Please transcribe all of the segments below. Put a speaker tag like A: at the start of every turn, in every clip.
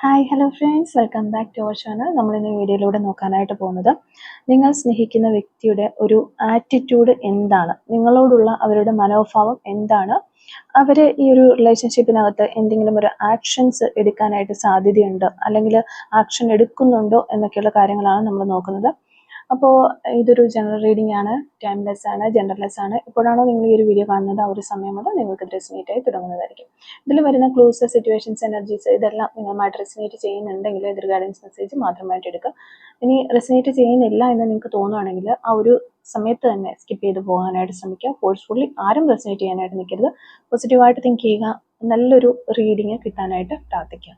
A: Hi hello friends welcome back to our channel നമ്മൾ ഇന്ന് വീഡിയോയിലൂടെ നോക്കാനായിട്ട് പോകുന്നത് നിങ്ങൾ സ്നേഹിക്കുന്ന വ്യക്തിയുടെ ഒരു ആറ്റിറ്റ്യൂഡ് എന്താണ്? നിങ്ങളോടുള്ള അവരുടെ മനോഭാവം എന്താണ്? അവർ ഈ ഒരു റിലേഷൻഷിപ്പിനകത്ത് എന്തെങ്കിലും ഒരു ആക്ഷൻസ് എടുക്കാനായിട്ട് സാധ്യതയുണ്ടോ? അല്ലെങ്കിൽ ആക്ഷൻ എടുക്കുന്നുണ്ടോ എന്നൊക്കെയുള്ള കാര്യങ്ങളാണ് നമ്മൾ നോക്കുന്നത്. അപ്പോൾ ഇതൊരു ജനറൽ റീഡിംഗ് ആണ് ടൈംലെസ് ആണ് ജെൻഡർലെസ് ആണ്. എപ്പോഴാണോ നിങ്ങൾ ഈ ഒരു വീഡിയോ കാണുന്നത്? ആ ഒരു സമയം മുതൽ നിങ്ങൾക്ക് റെസിനേറ്റ് ആയി തുടങ്ങുന്നതായിരിക്കും. ഇതിൽ വരുന്ന ക്ലൂസ് സിറ്റുവേഷൻസ് എനർജീസ് ഇതെല്ലാം നിങ്ങളുമായിട്ട് റെസിനേറ്റ് ചെയ്യുന്നുണ്ടെങ്കിൽ എതിർ ഗൈഡൻസ് മെസ്സേജ് മാത്രമായിട്ട് എടുക്കുക. ഇനി റെസിനേറ്റ് ചെയ്യുന്നില്ല എന്ന് നിങ്ങൾക്ക് തോന്നുകയാണെങ്കിൽ ആ ഒരു സമയത്ത് തന്നെ സ്കിപ്പ് ചെയ്ത് പോകാനായിട്ട് ശ്രമിക്കുക. ഫോഴ്സ്ഫുള്ളി ആരും റെസിനേറ്റ് ചെയ്യാനായിട്ട് നിൽക്കരുത്. പോസിറ്റീവായിട്ട് തിങ്ക് ചെയ്യുക. നല്ലൊരു റീഡിങ് കിട്ടാനായിട്ട് പ്രാർത്ഥിക്കുക.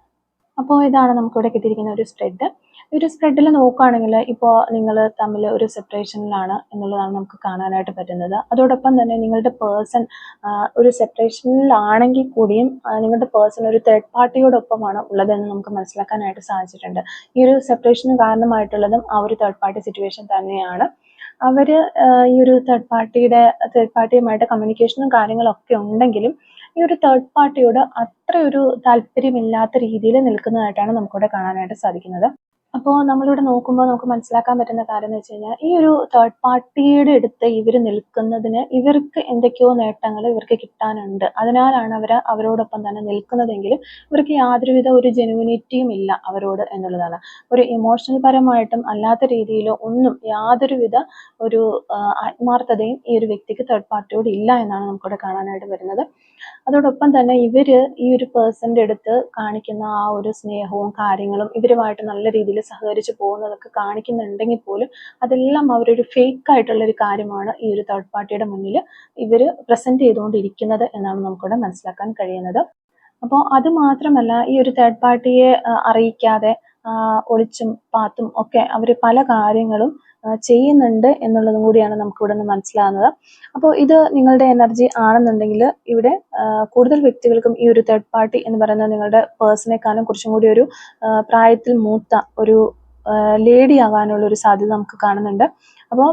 A: അപ്പോൾ ഇതാണ് നമുക്കിവിടെ കിട്ടിയിരിക്കുന്ന ഒരു സ്പ്രെഡ് ഒരു സ്പ്രെഡിൽ നോക്കുകയാണെങ്കിൽ ഇപ്പോൾ നിങ്ങൾ തമ്മിൽ ഒരു സെപ്പറേഷനിലാണ് എന്നുള്ളതാണ് നമുക്ക് കാണാനായിട്ട് പറ്റുന്നത്. അതോടൊപ്പം തന്നെ നിങ്ങളുടെ പേഴ്സൺ ഒരു സെപ്പറേഷനിലാണെങ്കിൽ കൂടിയും നിങ്ങളുടെ പേഴ്സൺ ഒരു തേർഡ് പാർട്ടിയോടൊപ്പമാണ് ഉള്ളതെന്ന് നമുക്ക് മനസ്സിലാക്കാനായിട്ട് സാധിച്ചിട്ടുണ്ട്. ഈ ഒരു സെപ്പറേഷന് കാരണമായിട്ടുള്ളതും ആ ഒരു തേർഡ് പാർട്ടി സിറ്റുവേഷൻ തന്നെയാണ്. അവർ ഈ ഒരു തേർഡ് പാർട്ടിയുടെ തേർഡ് പാർട്ടിയുമായിട്ട് കമ്മ്യൂണിക്കേഷനും കാര്യങ്ങളൊക്കെ ഉണ്ടെങ്കിലും ഈ ഒരു തേർഡ് പാർട്ടിയോട് അത്രയൊരു താല്പര്യമില്ലാത്ത രീതിയിൽ നിൽക്കുന്നതായിട്ടാണ് നമുക്കിവിടെ കാണാനായിട്ട് സാധിക്കുന്നത്. അപ്പോൾ നമ്മളിവിടെ നോക്കുമ്പോൾ നമുക്ക് മനസ്സിലാക്കാൻ പറ്റുന്ന കാര്യം എന്ന് വെച്ച് കഴിഞ്ഞാൽ ഈ ഒരു തേർഡ് പാർട്ടിയുടെ അടുത്ത് ഇവർ നിൽക്കുന്നതിന് ഇവർക്ക് എന്തൊക്കെയോ നേട്ടങ്ങൾ ഇവർക്ക് കിട്ടാനുണ്ട്. അതിനാലാണ് അവർ അവരോടൊപ്പം തന്നെ നിൽക്കുന്നതെങ്കിലും ഇവർക്ക് യാതൊരുവിധ ഒരു ജെനുവിനിറ്റിയും ഇല്ല അവരോട് എന്നുള്ളതാണ്. ഒരു ഇമോഷണൽ പരമായിട്ടും അല്ലാത്ത രീതിയിലോ ഒന്നും യാതൊരുവിധ ഒരു ആത്മാർത്ഥതയും ഈ ഒരു വ്യക്തിക്ക് തേർഡ് പാർട്ടിയോട് ഇല്ല എന്നാണ് നമുക്കിവിടെ കാണാനായിട്ട് വരുന്നത്. അതോടൊപ്പം തന്നെ ഇവർ ഈ ഒരു പേഴ്സന്റെ അടുത്ത് കാണിക്കുന്ന ആ ഒരു സ്നേഹവും കാര്യങ്ങളും ഇവരുമായിട്ട് നല്ല രീതിയിൽ സഹകരിച്ച് പോകുന്നതൊക്കെ കാണിക്കുന്നുണ്ടെങ്കിൽ പോലും അതെല്ലാം അവരൊരു ഫേക്ക് ആയിട്ടുള്ള ഒരു കാര്യമാണ് ഈ ഒരു തേർഡ് പാർട്ടിയുടെ മുന്നിൽ ഇവർ പ്രസന്റ് ചെയ്തുകൊണ്ടിരിക്കുന്നത് എന്നാണ് നമുക്കിവിടെ മനസ്സിലാക്കാൻ കഴിയുന്നത്. അപ്പോൾ അത് മാത്രമല്ല ഈ ഒരു തേർഡ് പാർട്ടിയെ അറിയിക്കാതെ ഒളിച്ചും പാത്തും ഒക്കെ അവർ പല കാര്യങ്ങളും ചെയ്യുന്നുണ്ട് എന്നുള്ളതും കൂടിയാണ് നമുക്ക് ഇവിടെ നിന്ന് മനസ്സിലാകുന്നത് അപ്പോൾ ഇത് നിങ്ങളുടെ എനർജി ആണെന്നുണ്ടെങ്കിൽ ഇവിടെ കൂടുതൽ വ്യക്തികൾക്കും ഈ ഒരു തേർഡ് പാർട്ടി എന്ന് പറയുന്നത് നിങ്ങളുടെ പേഴ്സണേക്കാളും കുറച്ചും കൂടി ഒരു പ്രായത്തിൽ മൂത്ത ഒരു ലേഡി ആകാനുള്ള ഒരു സാധ്യത നമുക്ക് കാണുന്നുണ്ട്. അപ്പോൾ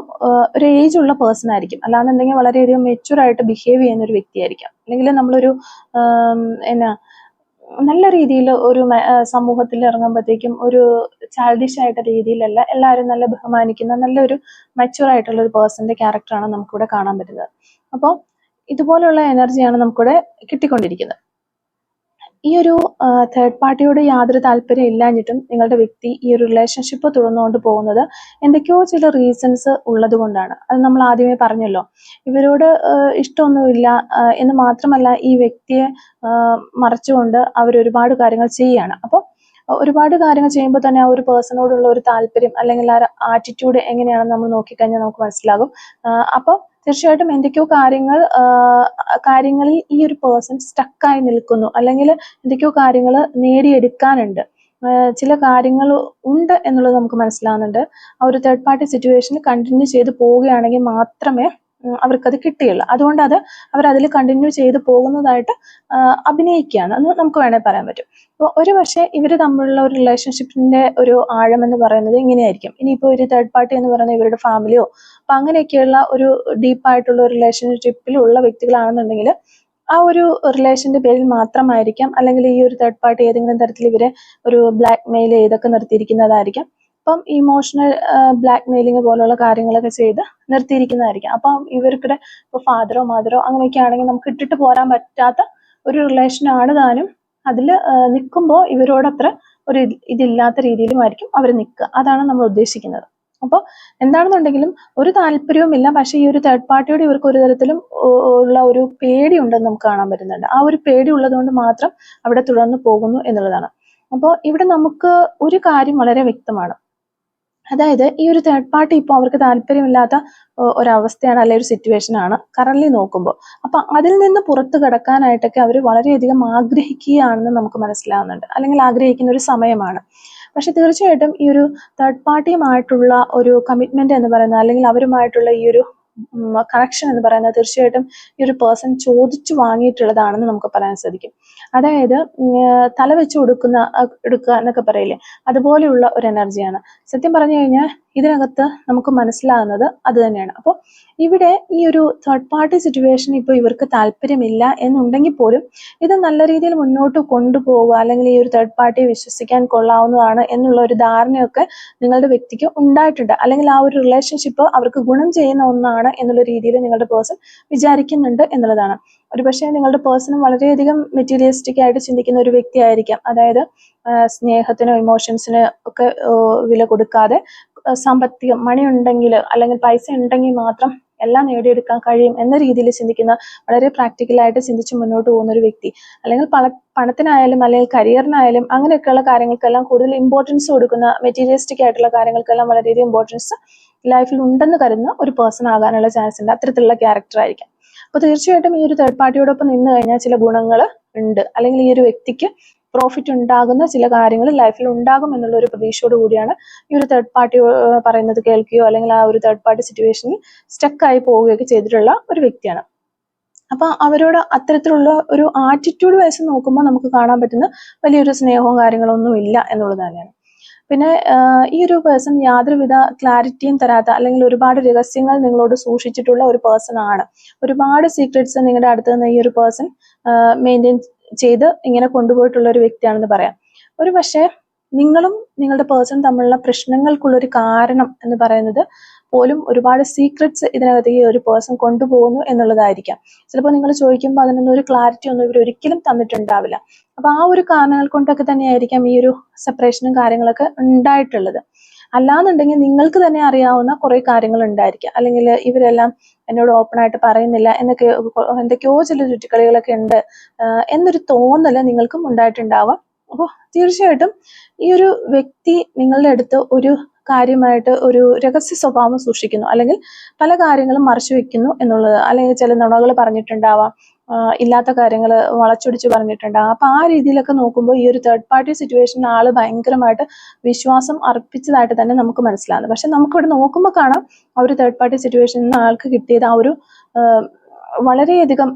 A: ഒരു ഏജ് ഉള്ള പേഴ്സൺ ആയിരിക്കും. അല്ലാന്നുണ്ടെങ്കിൽ വളരെയധികം മെച്യൂർ ആയിട്ട് ബിഹേവ് ചെയ്യുന്ന ഒരു വ്യക്തിയായിരിക്കാം. അല്ലെങ്കിൽ നമ്മളൊരു എന്നാ നല്ല രീതിയിൽ ഒരു സമൂഹത്തിൽ ഇറങ്ങുമ്പോഴത്തേക്കും ഒരു ചാൽഡിഷ് രീതിയിലല്ല എല്ലാവരും നല്ല ബഹുമാനിക്കുന്ന നല്ലൊരു മെച്ചൂർ ആയിട്ടുള്ള ഒരു പേഴ്സന്റെ ക്യാരക്ടറാണ് നമുക്കിവിടെ കാണാൻ പറ്റുന്നത്. അപ്പോൾ ഇതുപോലുള്ള എനർജിയാണ് നമുക്കിവിടെ കിട്ടിക്കൊണ്ടിരിക്കുന്നത്. ഈ ഒരു തേർഡ് പാർട്ടിയോട് യാതൊരു താല്പര്യം ഇല്ലാഞ്ഞിട്ടും നിങ്ങളുടെ വ്യക്തി ഈ ഒരു റിലേഷൻഷിപ്പ് തുടർന്നുകൊണ്ട് പോകുന്നത് എന്തൊക്കെയോ ചില റീസൺസ് ഉള്ളത് കൊണ്ടാണ്. അത് നമ്മൾ ആദ്യമേ പറഞ്ഞല്ലോ. ഇവരോട് ഇഷ്ടമൊന്നുമില്ല എന്ന് മാത്രമല്ല ഈ വ്യക്തിയെ മറച്ചുകൊണ്ട് അവർ ഒരുപാട് കാര്യങ്ങൾ ചെയ്യുകയാണ്. അപ്പോൾ ഒരുപാട് കാര്യങ്ങൾ ചെയ്യുമ്പോൾ തന്നെ ആ ഒരു പേഴ്സണോടുള്ള ഒരു താല്പര്യം അല്ലെങ്കിൽ ആ ആറ്റിറ്റ്യൂഡ് എങ്ങനെയാണെന്ന് നമ്മൾ നോക്കിക്കഴിഞ്ഞാൽ നമുക്ക് മനസ്സിലാകും. അപ്പോൾ തീർച്ചയായിട്ടും എന്തൊക്കെയോ കാര്യങ്ങൾ കാര്യങ്ങളിൽ ഈ ഒരു പേഴ്സൺ സ്റ്റക്കായി നിൽക്കുന്നു. അല്ലെങ്കിൽ എന്തൊക്കെയോ കാര്യങ്ങൾ നേടിയെടുക്കാനുണ്ട്. ചില കാര്യങ്ങൾ ഉണ്ട് എന്നുള്ളത് നമുക്ക് മനസ്സിലാവുന്നുണ്ട്. ആ ഒരു തേർഡ് പാർട്ടി സിറ്റുവേഷൻ കണ്ടിന്യൂ ചെയ്ത് പോവുകയാണെങ്കിൽ മാത്രമേ അവർക്കത് കിട്ടിയില്ല. അതുകൊണ്ട് അത് അവർ അതിൽ കണ്ടിന്യൂ ചെയ്ത് പോകുന്നതായിട്ട് അഭിനയിക്കുകയാണ്. എന്ന് നമുക്ക് വേണമെങ്കിൽ പറയാൻ പറ്റും. അപ്പോൾ ഒരു പക്ഷേ ഇവർ തമ്മിലുള്ള ഒരു റിലേഷൻഷിപ്പിന്റെ ഒരു ആഴം എന്ന് പറയുന്നത് ഇങ്ങനെയായിരിക്കും. ഇനിയിപ്പോൾ ഒരു തേർഡ് പാർട്ടി എന്ന് പറയുന്നത് ഇവരുടെ ഫാമിലിയോ അപ്പം അങ്ങനെയൊക്കെയുള്ള ഒരു ഡീപ്പായിട്ടുള്ള റിലേഷൻഷിപ്പിലുള്ള വ്യക്തികളാണെന്നുണ്ടെങ്കിൽ ആ ഒരു റിലേഷന്റെ പേരിൽ മാത്രമായിരിക്കാം. അല്ലെങ്കിൽ ഈ ഒരു തേർഡ് പാർട്ടി ഏതെങ്കിലും തരത്തിൽ ഇവരെ ഒരു ബ്ലാക്ക് മെയിൽ ചെയ്തൊക്കെ നിർത്തിയിരിക്കുന്നതായിരിക്കാം. അപ്പം ഇമോഷണൽ ബ്ലാക്ക് മെയിലിംഗ് പോലുള്ള കാര്യങ്ങളൊക്കെ ചെയ്ത് നിർത്തിയിരിക്കുന്നതായിരിക്കും. അപ്പം ഇവർക്കിടെ ഇപ്പോൾ ഫാദറോ മദറോ അങ്ങനെയൊക്കെ ആണെങ്കിൽ നമുക്ക് ഇട്ടിട്ട് പോരാൻ പറ്റാത്ത ഒരു റിലേഷൻ ആണ് താനും. അതിൽ നിൽക്കുമ്പോൾ ഇവരോടത്ര ഒരു ഇത് ഇതില്ലാത്ത രീതിയിലുമായിരിക്കും അവർ നിൽക്കുക അതാണ് നമ്മൾ ഉദ്ദേശിക്കുന്നത്. അപ്പോൾ എന്താണെന്നുണ്ടെങ്കിലും ഒരു താല്പര്യവുമില്ല പക്ഷേ ഈ ഒരു തേർഡ് പാർട്ടിയോട് ഇവർക്ക് ഒരു തരത്തിലും ഉള്ള ഒരു പേടി ഉണ്ടെന്ന് നമുക്ക് കാണാൻ പറ്റുന്നുണ്ട്. ആ ഒരു പേടി ഉള്ളതുകൊണ്ട് മാത്രം അവിടെ തുടർന്ന് പോകുന്നു എന്നുള്ളതാണ്. അപ്പോൾ ഇവിടെ നമുക്ക് ഒരു കാര്യം വളരെ വ്യക്തമാണ്. അതായത് ഈ ഒരു തേർഡ് പാർട്ടി ഇപ്പോൾ അവർക്ക് താല്പര്യമില്ലാത്ത ഒരവസ്ഥയാണ് അല്ലെങ്കിൽ ഒരു സിറ്റുവേഷൻ ആണ് കറന്റ് നോക്കുമ്പോൾ അപ്പൊ അതിൽ നിന്ന് പുറത്തു കടക്കാനായിട്ടൊക്കെ അവർ വളരെയധികം ആഗ്രഹിക്കുകയാണെന്ന് നമുക്ക് മനസ്സിലാവുന്നുണ്ട്. അല്ലെങ്കിൽ ആഗ്രഹിക്കുന്ന ഒരു സമയമാണ്. പക്ഷെ തീർച്ചയായിട്ടും ഈ ഒരു തേർഡ് പാർട്ടിയുമായിട്ടുള്ള ഒരു കമ്മിറ്റ്മെന്റ് എന്ന് പറയുന്നത് അല്ലെങ്കിൽ അവരുമായിട്ടുള്ള ഈ ഒരു കണക്ഷൻ എന്ന് പറയുന്നത് തീർച്ചയായിട്ടും ഈ ഒരു പേഴ്സൺ ചോദിച്ചു വാങ്ങിയിട്ടുള്ളതാണെന്ന് നമുക്ക് പറയാൻ സാധിക്കും. അതായത് തല വെച്ച് കൊടുക്കുന്ന എടുക്കുക എന്നൊക്കെ പറയില്ലേ? അതുപോലെയുള്ള ഒരു എനർജിയാണ് സത്യം പറഞ്ഞു കഴിഞ്ഞാൽ ഇതിനകത്ത് നമുക്ക് മനസ്സിലാകുന്നത് അത് തന്നെയാണ്. അപ്പോൾ ഇവിടെ ഈ ഒരു തേർഡ് പാർട്ടി സിറ്റുവേഷൻ ഇപ്പോൾ ഇവർക്ക് താല്പര്യമില്ല എന്നുണ്ടെങ്കിൽ പോലും ഇത് നല്ല രീതിയിൽ മുന്നോട്ട് കൊണ്ടുപോകുക അല്ലെങ്കിൽ ഈ ഒരു തേർഡ് പാർട്ടിയെ വിശ്വസിക്കാൻ കൊള്ളാവുന്നതാണ് എന്നുള്ള ഒരു ധാരണയൊക്കെ നിങ്ങളുടെ വ്യക്തിക്ക് ഉണ്ടായിട്ടുണ്ട്. അല്ലെങ്കിൽ ആ ഒരു റിലേഷൻഷിപ്പ് അവർക്ക് ഗുണം ചെയ്യുന്ന ഒന്നാണ് എന്നുള്ള രീതിയിൽ നിങ്ങളുടെ പേഴ്സൺ വിചാരിക്കുന്നുണ്ട് എന്നുള്ളതാണ്. ഒരുപക്ഷെ നിങ്ങളുടെ പേഴ്സണും വളരെയധികം മെറ്റീരിയലിസ്റ്റിക് ആയിട്ട് ചിന്തിക്കുന്ന ഒരു വ്യക്തി ആയിരിക്കാം. അതായത് സ്നേഹത്തിനോ ഇമോഷൻസിനോ ഒക്കെ വില കൊടുക്കാതെ സാമ്പത്തികം മണി ഉണ്ടെങ്കിൽ അല്ലെങ്കിൽ പൈസ ഉണ്ടെങ്കിൽ മാത്രം എല്ലാം നേടിയെടുക്കാൻ കഴിയും എന്ന രീതിയിൽ ചിന്തിക്കുന്ന വളരെ പ്രാക്ടിക്കലായിട്ട് ചിന്തിച്ച് മുന്നോട്ട് പോകുന്ന ഒരു വ്യക്തി. അല്ലെങ്കിൽ പണ പണത്തിനായാലും അല്ലെങ്കിൽ കരിയറിനായാലും അങ്ങനെയൊക്കെയുള്ള കാര്യങ്ങൾക്കെല്ലാം കൂടുതൽ ഇമ്പോർട്ടൻസ് കൊടുക്കുന്ന മെറ്റീരിയലിസ്റ്റിക് ആയിട്ടുള്ള കാര്യങ്ങൾക്കെല്ലാം വളരെയധികം ഇമ്പോർട്ടൻസ് ലൈഫിൽ ഉണ്ടെന്ന് കരുതുന്ന ഒരു പേഴ്സൺ ആകാനുള്ള ചാൻസ് ഉണ്ട്. അത്തരത്തിലുള്ള ക്യാരക്ടർ ആയിരിക്കാം. അപ്പോൾ തീർച്ചയായിട്ടും ഈ ഒരു തേർഡ് പാർട്ടിയോടൊപ്പം നിന്ന് കഴിഞ്ഞാൽ ചില ഗുണങ്ങൾ ഉണ്ട്. അല്ലെങ്കിൽ ഈ ഒരു വ്യക്തിക്ക് പ്രോഫിറ്റ് ഉണ്ടാകുന്ന ചില കാര്യങ്ങൾ ലൈഫിൽ ഉണ്ടാകും എന്നുള്ള ഒരു പ്രതീക്ഷയോട് കൂടിയാണ് ഈ ഒരു തേർഡ് പാർട്ടി പറയുന്നത് കേൾക്കുകയോ അല്ലെങ്കിൽ ആ ഒരു തേർഡ് പാർട്ടി സിറ്റുവേഷനിൽ സ്റ്റക്കായി പോവുകയൊക്കെ ചെയ്തിട്ടുള്ള ഒരു വ്യക്തിയാണ്. അപ്പൊ അവരോട് അത്തരത്തിലുള്ള ഒരു ആറ്റിറ്റ്യൂഡ് വയസ്സ് നോക്കുമ്പോൾ നമുക്ക് കാണാൻ പറ്റുന്ന വലിയൊരു സ്നേഹവും കാര്യങ്ങളൊന്നും ഇല്ല എന്നുള്ളത് തന്നെയാണ്. പിന്നെ ഈ ഒരു പേഴ്സൺ യാതൊരുവിധ ക്ലാരിറ്റിയും തരാത്ത അല്ലെങ്കിൽ ഒരുപാട് രഹസ്യങ്ങൾ നിങ്ങളോട് സൂക്ഷിച്ചിട്ടുള്ള ഒരു പേഴ്സൺ ആണ്. ഒരുപാട് സീക്രട്സ് നിങ്ങളുടെ അടുത്ത് നിന്ന് ഈ ഒരു പേഴ്സൺ മെയിന്റെയിൻ ചെയ്ത് ഇങ്ങനെ കൊണ്ടുപോയിട്ടുള്ള ഒരു വ്യക്തിയാണെന്ന് പറയാം. ഒരു പക്ഷേ നിങ്ങളും നിങ്ങളുടെ പേഴ്സൺ തമ്മിലുള്ള പ്രശ്നങ്ങൾക്കുള്ള ഒരു കാരണം എന്ന് പറയുന്നത് പോലും ഒരുപാട് സീക്രട്സ് ഇതിനകത്തേക്ക് ഒരു പേഴ്സൺ കൊണ്ടുപോകുന്നു എന്നുള്ളതായിരിക്കാം. ചിലപ്പോൾ നിങ്ങൾ ചോദിക്കുമ്പോൾ അതിനൊന്നും ഒരു ക്ലാരിറ്റി ഒന്നും ഇവർ ഒരിക്കലും തന്നിട്ടുണ്ടാവില്ല. അപ്പൊ ആ ഒരു കാരണങ്ങൾ കൊണ്ടൊക്കെ തന്നെയായിരിക്കാം ഈ ഒരു സെപ്പറേഷനും കാര്യങ്ങളൊക്കെ ഉണ്ടായിട്ടുള്ളത്. അല്ലാന്നുണ്ടെങ്കിൽ നിങ്ങൾക്ക് തന്നെ അറിയാവുന്ന കുറെ കാര്യങ്ങൾ ഉണ്ടായിരിക്കാം. അല്ലെങ്കിൽ ഇവരെല്ലാം എന്നോട് ഓപ്പൺ ആയിട്ട് പറയുന്നില്ല എന്നൊക്കെ എന്തൊക്കെയോ ചില ചുറ്റിക്കളികളൊക്കെ ഉണ്ട് എന്നൊരു തോന്നൽ നിങ്ങൾക്കും ഉണ്ടായിട്ടുണ്ടാവാം. അപ്പോൾ തീർച്ചയായിട്ടും ഈ ഒരു വ്യക്തി നിങ്ങളുടെ അടുത്ത് ഒരു കാര്യമായിട്ട് ഒരു രഹസ്യ സ്വഭാവം സൂക്ഷിക്കുന്നു. അല്ലെങ്കിൽ പല കാര്യങ്ങളും മറച്ചു വെക്കുന്നു എന്നുള്ളത്. അല്ലെങ്കിൽ ചില നുണകൾ പറഞ്ഞിട്ടുണ്ടാവാം. ഇല്ലാത്ത കാര്യങ്ങൾ വളച്ചൊടിച്ച് പറഞ്ഞിട്ടുണ്ടാവാം. അപ്പൊ ആ രീതിയിലൊക്കെ നോക്കുമ്പോൾ ഈ ഒരു തേർഡ് പാർട്ടി സിറ്റുവേഷൻ ആൾ ഭയങ്കരമായിട്ട് വിശ്വാസം അർപ്പിച്ചതായിട്ട് തന്നെ നമുക്ക് മനസ്സിലാകുന്നു. പക്ഷെ നമുക്കിവിടെ നോക്കുമ്പോൾ കാണാം ആ ഒരു തേർഡ് പാർട്ടി സിറ്റുവേഷനിൽ നിന്ന് ആൾക്ക് കിട്ടിയത് ആ ഒരു വളരെയധികം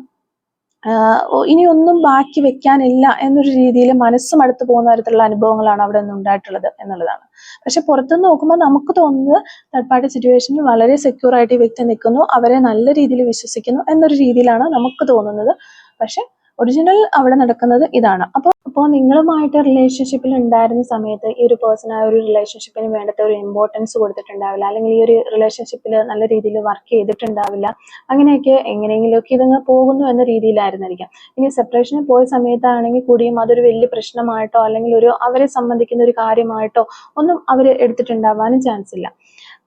A: ആഹ് ഒ- ഇനി ഒന്നും ബാക്കി വെക്കാനില്ല എന്നൊരു രീതിയിൽ മനസ്സ് മടുത്തു പോകുന്ന തരത്തിലുള്ള അനുഭവങ്ങളാണ് അവിടെ നിന്ന് ഉണ്ടായിട്ടുള്ളത് എന്നുള്ളതാണ്. പക്ഷെ പുറത്തുനിന്ന് നോക്കുമ്പോൾ നമുക്ക് തോന്നുന്നത് തേർഡ് പാർട്ടി സിറ്റുവേഷനിൽ വളരെ സെക്യൂർ ആയിട്ട് ഈ വ്യക്തി നിൽക്കുന്നു അവരെ നല്ല രീതിയിൽ വിശ്വസിക്കുന്നു എന്നൊരു രീതിയിലാണ് നമുക്ക് തോന്നുന്നത്. പക്ഷെ ഒറിജിനൽ അവിടെ നടക്കുന്നത് ഇതാണ്. അപ്പോൾ അപ്പോൾ നിങ്ങളുമായിട്ട് റിലേഷൻഷിപ്പിൽ ഉണ്ടായിരുന്ന സമയത്ത് ഈ ഒരു പേഴ്സൺ ആ ഒരു റിലേഷൻഷിപ്പിന് വേണ്ടത്തെ ഒരു ഇമ്പോർട്ടൻസ് കൊടുത്തിട്ടുണ്ടാവില്ല. അല്ലെങ്കിൽ ഈ ഒരു റിലേഷൻഷിപ്പിൽ നല്ല രീതിയിൽ വർക്ക് ചെയ്തിട്ടുണ്ടാവില്ല. അങ്ങനെയൊക്കെ എങ്ങനെയെങ്കിലുമൊക്കെ ഇതങ്ങ് പോകുന്നു എന്ന രീതിയിലായിരുന്നിരിക്കാം. ഇനി സെപ്പറേഷന് പോയ സമയത്താണെങ്കിൽ കൂടിയും അതൊരു വലിയ പ്രശ്നമായിട്ടോ അല്ലെങ്കിൽ ഒരു അവരെ സംബന്ധിക്കുന്ന ഒരു കാര്യമായിട്ടോ ഒന്നും അവർ എടുത്തിട്ടുണ്ടാവാനും ചാൻസ് ഇല്ല.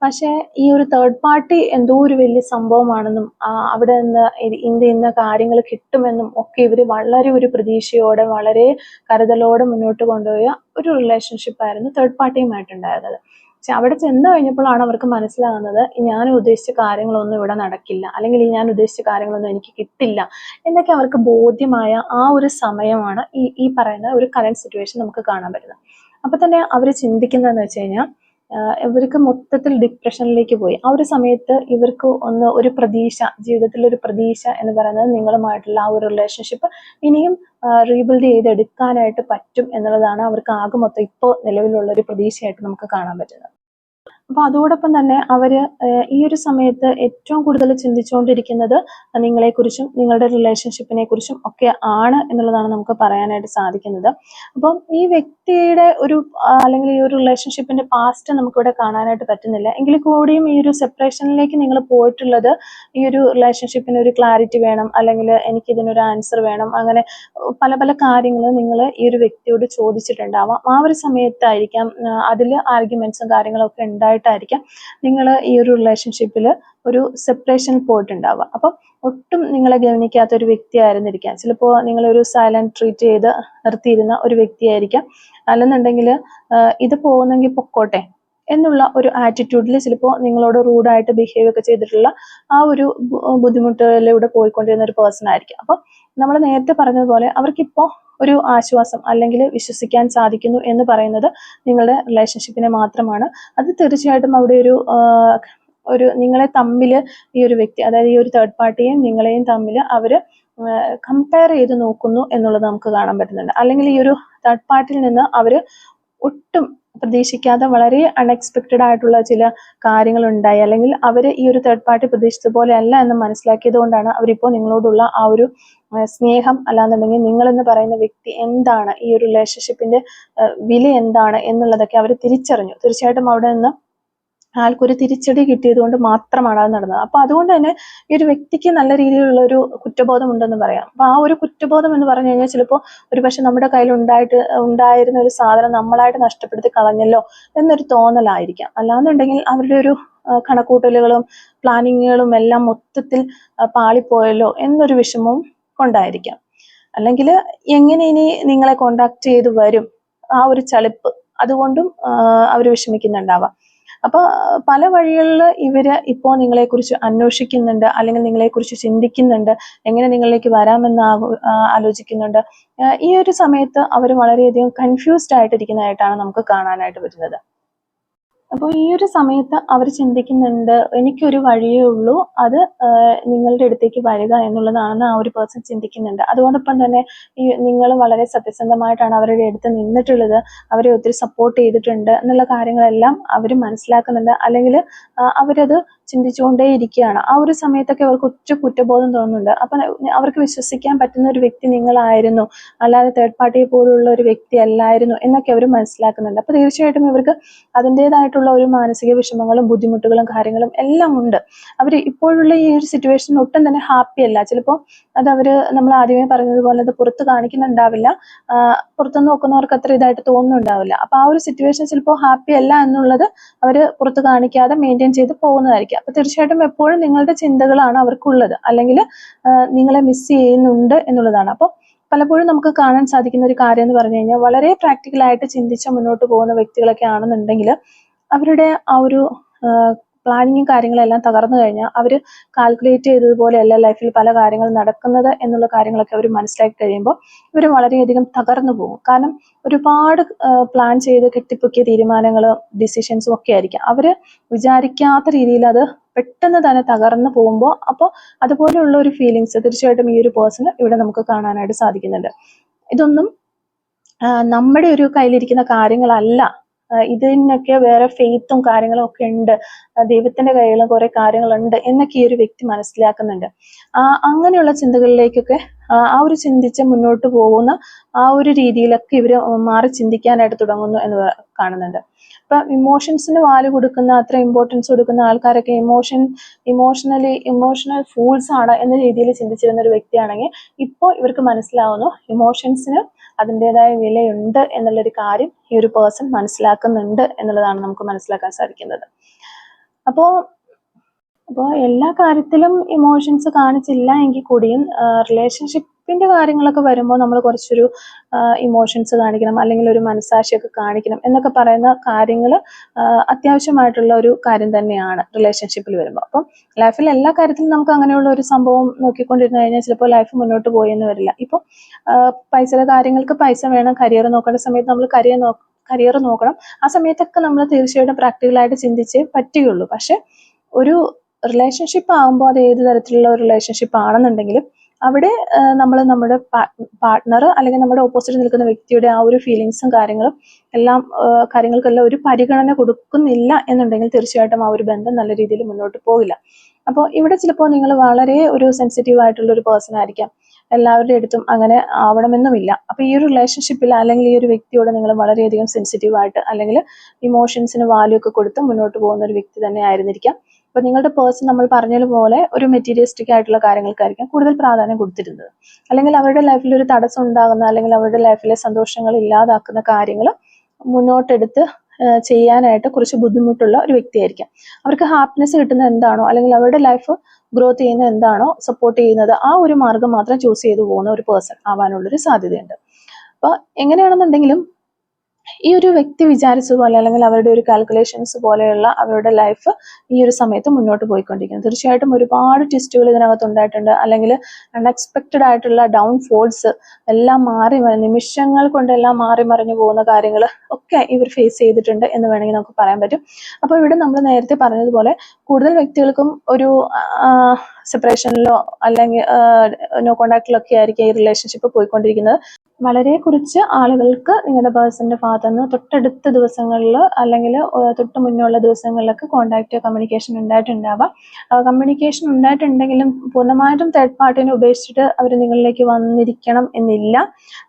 A: പക്ഷേ ഈ ഒരു തേർഡ് പാർട്ടി എന്തോ ഒരു വലിയ സംഭവമാണെന്നും അവിടെ നിന്ന് ഇന്ത്യ ഇന്ന കാര്യങ്ങൾ കിട്ടുമെന്നും ഒക്കെ ഇവർ വളരെ ഒരു പ്രതീക്ഷയോടെ വളരെ കരുതലോടെ മുന്നോട്ട് കൊണ്ടുപോയ ഒരു റിലേഷൻഷിപ്പ് ആയിരുന്നു തേർഡ് പാർട്ടിയുമായിട്ടുണ്ടായിരുന്നത് പക്ഷെ അവിടെ ചെന്ന് കഴിഞ്ഞപ്പോഴാണ് അവർക്ക് മനസ്സിലാകുന്നത് ഞാൻ ഉദ്ദേശിച്ച കാര്യങ്ങളൊന്നും ഇവിടെ നടക്കില്ല അല്ലെങ്കിൽ ഞാൻ ഉദ്ദേശിച്ച കാര്യങ്ങളൊന്നും എനിക്ക് കിട്ടില്ല. എന്നൊക്കെ അവർക്ക് ബോധ്യമായ ആ ഒരു സമയമാണ് ഈ ഈ പറയുന്ന ഒരു കറണ്ട് സിറ്റുവേഷൻ നമുക്ക് കാണാൻ പറ്റുന്നത്. അപ്പൊ തന്നെ അവർ ചിന്തിക്കുന്നതെന്ന് വെച്ച് കഴിഞ്ഞാൽ ഇവർക്ക് മൊത്തത്തിൽ ഡിപ്രഷനിലേക്ക് പോയി. ആ ഒരു സമയത്ത് ഇവർക്ക് ഒന്ന് ഒരു പ്രതീക്ഷ ജീവിതത്തിൽ ഒരു പ്രതീക്ഷ എന്ന് പറയുന്നത് നിങ്ങളുമായിട്ടുള്ള ആ ഒരു റിലേഷൻഷിപ്പ് ഇനിയും റീബിൽഡ് ചെയ്തെടുക്കാനായിട്ട് പറ്റും എന്നുള്ളതാണ് അവർക്ക് ആകെ മൊത്തം ഇപ്പോൾ നിലവിലുള്ള ഒരു പ്രതീക്ഷയായിട്ട് നമുക്ക് കാണാൻ പറ്റുന്നത്. അപ്പൊ അതോടൊപ്പം തന്നെ അവർ ഈ ഒരു സമയത്ത് ഏറ്റവും കൂടുതൽ ചിന്തിച്ചുകൊണ്ടിരിക്കുന്നത് നിങ്ങളെക്കുറിച്ചും നിങ്ങളുടെ റിലേഷൻഷിപ്പിനെ കുറിച്ചും ഒക്കെ ആണ് എന്നുള്ളതാണ് നമുക്ക് പറയാനായിട്ട് സാധിക്കുന്നത്. അപ്പം ഈ വ്യക്തിയുടെ ഒരു അല്ലെങ്കിൽ ഈ ഒരു റിലേഷൻഷിപ്പിന്റെ പാസ്റ്റ് നമുക്കിവിടെ കാണാനായിട്ട് പറ്റുന്നില്ല. എങ്കിൽ കൂടിയും ഈ ഒരു സെപ്പറേഷനിലേക്ക് നിങ്ങൾ പോയിട്ടുള്ളത് ഈ ഒരു റിലേഷൻഷിപ്പിന് ഒരു ക്ലാരിറ്റി വേണം അല്ലെങ്കിൽ എനിക്ക് ഇതിനൊരു ആൻസർ വേണം അങ്ങനെ പല പല കാര്യങ്ങൾ നിങ്ങൾ ഈ ഒരു വ്യക്തിയോട് ചോദിച്ചിട്ടുണ്ടാവാം. ആ ഒരു സമയത്തായിരിക്കാം അതിൽ ആർഗ്യുമെന്റ്സും കാര്യങ്ങളൊക്കെ ഉണ്ടായിട്ടായിരിക്കാം നിങ്ങൾ ഈ ഒരു റിലേഷൻഷിപ്പിൽ ഒരു സെപ്പറേഷൻ പോയിട്ടുണ്ടാവുക അപ്പം ഒട്ടും നിങ്ങളെ ഗവനിക്കാത്ത ഒരു വ്യക്തി വ്യക്തിയായിരുന്നിരിക്കാം ചിലപ്പോൾ നിങ്ങളൊരു സൈലന്റ് ട്രീറ്റ് ചെയ്ത് നിർത്തിയിരുന്ന ഒരു വ്യക്തിയായിരിക്കാം. അല്ലെന്നുണ്ടെങ്കിൽ ഇത് പോകുന്നെങ്കിൽ പൊക്കോട്ടെ. എന്നുള്ള ഒരു ആറ്റിറ്റ്യൂഡിൽ ചിലപ്പോൾ നിങ്ങളോട് റൂഡായിട്ട് ബിഹേവ് ഒക്കെ ചെയ്തിട്ടുള്ള ആ ഒരു ബുദ്ധിമുട്ടിലൂടെ പോയിക്കൊണ്ടിരുന്ന ഒരു പേഴ്സൺ ആയിരിക്കും. അപ്പോൾ നമ്മൾ നേരത്തെ പറഞ്ഞതുപോലെ അവർക്കിപ്പോൾ ഒരു ആശ്വാസം അല്ലെങ്കിൽ വിശ്വസിക്കാൻ സാധിക്കുന്നു എന്ന് പറയുന്നത് നിങ്ങളുടെ റിലേഷൻഷിപ്പിനെ മാത്രമാണ്. അത് തീർച്ചയായിട്ടും അവിടെ ഒരു ഒരു നിങ്ങളെ തമ്മിൽ ഈ ഒരു വ്യക്തി അതായത് ഈ ഒരു തേർഡ് പാർട്ടിയും നിങ്ങളെയും തമ്മിൽ അവർ കമ്പയർ ചെയ്ത് നോക്കുന്നു എന്നുള്ളത് നമുക്ക് കാണാൻ പറ്റുന്നുണ്ട്. അല്ലെങ്കിൽ ഈ ഒരു തേർഡ് പാർട്ടിയിൽ നിന്ന് അവർ ഒട്ടും പ്രതീക്ഷിക്കാതെ വളരെ അൺഎക്സ്പെക്റ്റഡ് ആയിട്ടുള്ള ചില കാര്യങ്ങൾ ഉണ്ടായി അല്ലെങ്കിൽ അവർ ഈ ഒരു തേർഡ് പാർട്ടി പ്രതീക്ഷിച്ച പോലെ അല്ല എന്ന് മനസ്സിലാക്കിയത് കൊണ്ടാണ് അവരിപ്പോൾ നിങ്ങളോടുള്ള ആ ഒരു സ്നേഹം അല്ലാന്നുണ്ടെങ്കിൽ നിങ്ങൾ എന്ന് പറയുന്ന വ്യക്തി എന്താണ്? ഈ ഒരു റിലേഷൻഷിപ്പിന്റെ വില എന്താണ്? എന്നുള്ളതൊക്കെ അവർ തിരിച്ചറിഞ്ഞു. തീർച്ചയായിട്ടും അവിടെ നിന്ന് ആൾക്കൊരു തിരിച്ചടി കിട്ടിയത് കൊണ്ട് മാത്രമാണ് അത് നടന്നത്. അപ്പൊ അതുകൊണ്ട് തന്നെ ഈ ഒരു വ്യക്തിക്ക് നല്ല രീതിയിലുള്ള ഒരു കുറ്റബോധം ഉണ്ടെന്ന് പറയാം. അപ്പൊ ആ ഒരു കുറ്റബോധം എന്ന് പറഞ്ഞു കഴിഞ്ഞാൽ ചിലപ്പോൾ ഒരു പക്ഷെ നമ്മുടെ കയ്യിൽ ഉണ്ടായിട്ട് ഉണ്ടായിരുന്ന ഒരു സാധനം നമ്മളായിട്ട് നഷ്ടപ്പെടുത്തി കളഞ്ഞല്ലോ എന്നൊരു തോന്നലായിരിക്കാം. അല്ലാന്നുണ്ടെങ്കിൽ അവരുടെ ഒരു കണക്കൂട്ടലുകളും പ്ലാനിങ്ങുകളും എല്ലാം മൊത്തത്തിൽ പാളിപ്പോയല്ലോ എന്നൊരു വിഷമവും കൊണ്ടായിരിക്കാം. അല്ലെങ്കിൽ എങ്ങനെ ഇനി നിങ്ങളെ കോണ്ടാക്ട് ചെയ്ത് വരും? ആ ഒരു ചളിപ്പ് അതുകൊണ്ടും അവർ വിഷമിക്കുന്നുണ്ടാവാം. അപ്പൊ പല വഴികളിൽ ഇവർ ഇപ്പോ നിങ്ങളെ കുറിച്ച് അന്വേഷിക്കുന്നുണ്ട് അല്ലെങ്കിൽ നിങ്ങളെ കുറിച്ച് ചിന്തിക്കുന്നുണ്ട് എങ്ങനെ നിങ്ങളിലേക്ക് വരാമെന്ന് ആലോചിക്കുന്നുണ്ട്. ഈ ഒരു സമയത്ത് അവർ വളരെയധികം കൺഫ്യൂസ്ഡ് ആയിട്ടിരിക്കുന്നതായിട്ടാണ് നമുക്ക് കാണാനായിട്ട് പറ്റുന്നത്. അപ്പോൾ ഈ ഒരു സമയത്ത് അവർ ചിന്തിക്കുന്നുണ്ട് എനിക്കൊരു വഴിയേ ഉള്ളൂ അത് നിങ്ങളുടെ അടുത്തേക്ക് വരിക എന്നുള്ളതാണെന്ന് ആ ഒരു പേഴ്സൺ ചിന്തിക്കുന്നുണ്ട്. അതോടൊപ്പം തന്നെ ഈ നിങ്ങൾ വളരെ സത്യസന്ധമായിട്ടാണ് അവരുടെ അടുത്ത് നിന്നിട്ടുള്ളത് അവരെ ഒത്തിരി സപ്പോർട്ട് ചെയ്തിട്ടുണ്ട് എന്നുള്ള കാര്യങ്ങളെല്ലാം അവർ മനസ്സിലാക്കുന്നുണ്ട്. അല്ലെങ്കിൽ അവരത് ചിന്തിച്ചുകൊണ്ടേ ഇരിക്കുകയാണ് ആ ഒരു സമയത്തൊക്കെ അവർക്ക് ഒറ്റ കുറ്റബോധം തോന്നുന്നുണ്ട്. അപ്പം അവർക്ക് വിശ്വസിക്കാൻ പറ്റുന്ന ഒരു വ്യക്തി നിങ്ങളായിരുന്നു. അല്ലാതെ തേർഡ് പാർട്ടിയെ പോലുള്ള ഒരു വ്യക്തി അല്ലായിരുന്നു എന്നൊക്കെ അവർ മനസ്സിലാക്കുന്നുണ്ട്. അപ്പോൾ തീർച്ചയായിട്ടും ഇവർക്ക് അതിന്റെതായിട്ടുള്ള ഒരു മാനസിക വിഷമങ്ങളും ബുദ്ധിമുട്ടുകളും കാര്യങ്ങളും എല്ലാം ഉണ്ട്. അവർ ഇപ്പോഴുള്ള ഈ ഒരു സിറ്റുവേഷൻ ഒട്ടും തന്നെ ഹാപ്പി അല്ല. ചിലപ്പോൾ അത് അവർ നമ്മൾ ആദ്യമേ പറഞ്ഞതുപോലെ അത് പുറത്ത് കാണിക്കുന്നുണ്ടാവില്ല. പുറത്ത് നോക്കുന്നവർക്ക് അത്ര ഇതായിട്ട് തോന്നുന്നുണ്ടാവില്ല. അപ്പോൾ ആ ഒരു സിറ്റുവേഷൻ ചിലപ്പോൾ ഹാപ്പി അല്ല എന്നുള്ളത് അവർ പുറത്ത് കാണിക്കാതെ മെയിന്റെയിൻ ചെയ്ത് പോകുന്നതായിരിക്കും. അപ്പോൾ തീർച്ചയായിട്ടും എപ്പോഴും നിങ്ങളുടെ ചിന്തകളാണ് അവർക്കുള്ളത്. അല്ലെങ്കിൽ നിങ്ങളെ മിസ് ചെയ്യുന്നുണ്ട് എന്നുള്ളതാണ്. അപ്പോൾ പലപ്പോഴും നമുക്ക് കാണാൻ സാധിക്കുന്ന ഒരു കാര്യം എന്ന് പറഞ്ഞു കഴിഞ്ഞാൽ വളരെ പ്രാക്ടിക്കലായിട്ട് ചിന്തിച്ച് മുന്നോട്ട് പോകുന്ന വ്യക്തികളൊക്കെ ആണെന്നുണ്ടെങ്കിൽ അവരുടെ ആ ഒരു പ്ലാനിങ്ങും കാര്യങ്ങളെല്ലാം തകർന്നു കഴിഞ്ഞാൽ അവർ കാൽക്കുലേറ്റ് ചെയ്തതുപോലെയല്ല ലൈഫിൽ പല കാര്യങ്ങൾ നടക്കുന്നത് എന്നുള്ള കാര്യങ്ങളൊക്കെ അവർ മനസ്സിലാക്കി കഴിയുമ്പോൾ ഇവർ വളരെയധികം തകർന്നു പോകും. കാരണം ഒരുപാട് പ്ലാൻ ചെയ്ത് കെട്ടിപ്പൊക്കിയ തീരുമാനങ്ങളും ഡിസിഷൻസും ഒക്കെ ആയിരിക്കും. അവർ വിചാരിക്കാത്ത രീതിയിൽ അത് പെട്ടെന്ന് തന്നെ തകർന്നു പോകുമ്പോൾ അപ്പോൾ അതുപോലെയുള്ള ഒരു ഫീലിങ്സ് തീർച്ചയായിട്ടും ഈ ഒരു പേഴ്സണ് ഇവിടെ നമുക്ക് കാണാനായിട്ട് സാധിക്കുന്നുണ്ട്. ഇതൊന്നും നമ്മുടെ ഒരു കയ്യിലിരിക്കുന്ന കാര്യങ്ങളല്ല. ഇതിനൊക്കെ വേറെ ഫെയ്ത്തും കാര്യങ്ങളും ഒക്കെ ഉണ്ട്. ദൈവത്തിന്റെ കയ്യിലും കുറെ കാര്യങ്ങളുണ്ട് എന്നൊക്കെ ഈ ഒരു വ്യക്തി മനസ്സിലാക്കുന്നുണ്ട്. അങ്ങനെയുള്ള ചിന്തകളിലേക്കൊക്കെ ആ ആ ഒരു ചിന്തിച്ച് മുന്നോട്ട് പോകുന്ന ആ ഒരു രീതിയിലൊക്കെ ഇവർ മാറി ചിന്തിക്കാനായിട്ട് തുടങ്ങുന്നു എന്ന് കാണുന്നുണ്ട്. ഇപ്പൊ ഇമോഷൻസിന് വാൽ കൊടുക്കുന്ന അത്ര ഇമ്പോർട്ടൻസ് കൊടുക്കുന്ന ആൾക്കാരൊക്കെ ഇമോഷൻ ഇമോഷണലി ഇമോഷണൽ ഫൂൾസ് ആണ് എന്ന രീതിയിൽ ചിന്തിച്ചിരുന്ന ഒരു വ്യക്തിയാണെങ്കിൽ ഇപ്പോൾ ഇവർക്ക് മനസ്സിലാവുന്നു ഇമോഷൻസിന് അതിന്റെതായ വിലയുണ്ട് എന്നുള്ളൊരു കാര്യം ഈ ഒരു പേഴ്സൺ മനസ്സിലാക്കുന്നുണ്ട് എന്നുള്ളതാണ് നമുക്ക് മനസ്സിലാക്കാൻ സാധിക്കുന്നത്. അപ്പോൾ അപ്പോൾ എല്ലാ കാര്യത്തിലും ഇമോഷൻസ് കാണിച്ചില്ല എങ്കിൽ കൂടിയും റിലേഷൻഷിപ്പിന്റെ കാര്യങ്ങളൊക്കെ വരുമ്പോൾ നമ്മൾ കുറച്ചൊരു ഇമോഷൻസ് കാണിക്കണം അല്ലെങ്കിൽ ഒരു മനസാക്ഷിയൊക്കെ കാണിക്കണം എന്നൊക്കെ പറയുന്ന കാര്യങ്ങൾ അത്യാവശ്യമായിട്ടുള്ള ഒരു കാര്യം തന്നെയാണ് റിലേഷൻഷിപ്പിൽ വരുമ്പോൾ അപ്പം ലൈഫിൽ എല്ലാ കാര്യത്തിലും നമുക്ക് അങ്ങനെയുള്ള ഒരു സംഭവം നോക്കിക്കൊണ്ടിരുന്നു കഴിഞ്ഞാൽ ചിലപ്പോൾ ലൈഫ് മുന്നോട്ട് പോയെന്ന് വരില്ല. ഇപ്പോൾ പൈസയുടെ കാര്യങ്ങൾക്ക് പൈസ വേണം കരിയർ നോക്കേണ്ട സമയത്ത് നമ്മൾ കരിയർ നോ കരിയർ നോക്കണം. ആ സമയത്തൊക്കെ നമ്മൾ തീർച്ചയായിട്ടും പ്രാക്ടിക്കലായിട്ട് ചിന്തിച്ചേ പറ്റുകയുള്ളൂ. പക്ഷെ ഒരു റിലേഷൻഷിപ്പ് ആകുമ്പോൾ അത് ഏത് തരത്തിലുള്ള ഒരു റിലേഷൻഷിപ്പ് ആണെന്നുണ്ടെങ്കിലും അവിടെ നമ്മൾ നമ്മുടെ പാർട്ട്ണർ അല്ലെങ്കിൽ നമ്മുടെ ഓപ്പോസിറ്റ് നിൽക്കുന്ന വ്യക്തിയുടെ ആ ഒരു ഫീലിങ്സും കാര്യങ്ങളും എല്ലാം കാര്യങ്ങൾക്കെല്ലാം ഒരു പരിഗണന കൊടുക്കുന്നില്ല എന്നുണ്ടെങ്കിൽ തീർച്ചയായിട്ടും ആ ഒരു ബന്ധം നല്ല രീതിയിൽ മുന്നോട്ട് പോകില്ല. അപ്പോൾ ഇവിടെ ചിലപ്പോൾ നിങ്ങൾ വളരെ ഒരു സെൻസിറ്റീവ് ആയിട്ടുള്ള ഒരു പേഴ്സൺ ആയിരിക്കാം. എല്ലാവരുടെ അടുത്തും അങ്ങനെ ആവണമെന്നുമില്ല. അപ്പോൾ ഈ ഒരു റിലേഷൻഷിപ്പിൽ അല്ലെങ്കിൽ ഈ ഒരു വ്യക്തിയോട് നിങ്ങൾ വളരെയധികം സെൻസിറ്റീവ് ആയിട്ട് അല്ലെങ്കിൽ ഇമോഷൻസിന് വാല്യൂ ഒക്കെ കൊടുത്ത് മുന്നോട്ട് പോകുന്ന ഒരു വ്യക്തി തന്നെ ആയിരുന്നിരിക്കാം. അപ്പൊ നിങ്ങളുടെ പേഴ്സൺ നമ്മൾ പറഞ്ഞതുപോലെ ഒരു മെറ്റീരിയലിസ്റ്റിക് ആയിട്ടുള്ള കാര്യങ്ങൾക്കായിരിക്കും കൂടുതൽ പ്രാധാന്യം കൊടുത്തിരുന്നത്. അല്ലെങ്കിൽ അവരുടെ ലൈഫിൽ ഒരു തടസ്സം ഉണ്ടാകുന്ന അല്ലെങ്കിൽ അവരുടെ ലൈഫിലെ സന്തോഷങ്ങൾ ഇല്ലാതാക്കുന്ന കാര്യങ്ങൾ മുന്നോട്ടെടുത്ത് ചെയ്യാനായിട്ട് കുറച്ച് ബുദ്ധിമുട്ടുള്ള ഒരു വ്യക്തിയായിരിക്കാം. അവർക്ക് ഹാപ്പിനെസ് കിട്ടുന്ന എന്താണോ അല്ലെങ്കിൽ അവരുടെ ലൈഫ് ഗ്രോത്ത് ചെയ്യുന്ന എന്താണോ സപ്പോർട്ട് ചെയ്യുന്നത് ആ ഒരു മാർഗം മാത്രം ചൂസ് ചെയ്തു പോകുന്ന ഒരു പേഴ്സൺ ആവാനുള്ളൊരു സാധ്യതയുണ്ട്. അപ്പോൾ എങ്ങനെയാണെന്നുണ്ടെങ്കിലും ഈ ഒരു വ്യക്തി വിചാരിച്ചതുപോലെ അല്ലെങ്കിൽ അവരുടെ ഒരു കാൽക്കുലേഷൻസ് പോലെയുള്ള അവരുടെ ലൈഫ് ഈ ഒരു സമയത്ത് മുന്നോട്ട് പോയിക്കൊണ്ടിരിക്കുന്നത് തീർച്ചയായിട്ടും ഒരുപാട് ട്വിസ്റ്റുകൾ ഇതിനകത്ത് ഉണ്ടായിട്ടുണ്ട്. അല്ലെങ്കിൽ അൺഎക്സ്പെക്റ്റഡ് ആയിട്ടുള്ള ഡൗൺ ഫോൾസ് എല്ലാം മാറി നിമിഷങ്ങൾ കൊണ്ടെല്ലാം മാറി മറിഞ്ഞു പോകുന്ന കാര്യങ്ങൾ ഒക്കെ ഇവർ ഫേസ് ചെയ്തിട്ടുണ്ട് എന്ന് വേണമെങ്കിൽ നമുക്ക് പറയാൻ പറ്റും. അപ്പോൾ ഇവിടെ നമ്മൾ നേരത്തെ പറഞ്ഞതുപോലെ കൂടുതൽ വ്യക്തികൾക്കും ഒരു സെപ്പറേഷനിലോ അല്ലെങ്കിൽ നോ കോണ്ടാക്റ്റിലൊക്കെ ആയിരിക്കും ഈ റിലേഷൻഷിപ്പ് പോയിക്കൊണ്ടിരിക്കുന്നത്. വളരെ കുറച്ച് ആളുകൾക്ക് നിങ്ങളുടെ പേഴ്സന്റെ ഭാഗത്തു നിന്ന് തൊട്ടടുത്ത ദിവസങ്ങളിൽ അല്ലെങ്കിൽ തൊട്ട് മുന്നുള്ള ദിവസങ്ങളിലൊക്കെ കോണ്ടാക്റ്റ് കമ്മ്യൂണിക്കേഷൻ ഉണ്ടായിട്ടുണ്ടാവാം. കമ്മ്യൂണിക്കേഷൻ ഉണ്ടായിട്ടുണ്ടെങ്കിലും പൂർണമായിട്ടും തേർഡ് പാർട്ടിനെ ഉപേക്ഷിച്ചിട്ട് അവർ നിങ്ങളിലേക്ക് വന്നിരിക്കണം എന്നില്ല.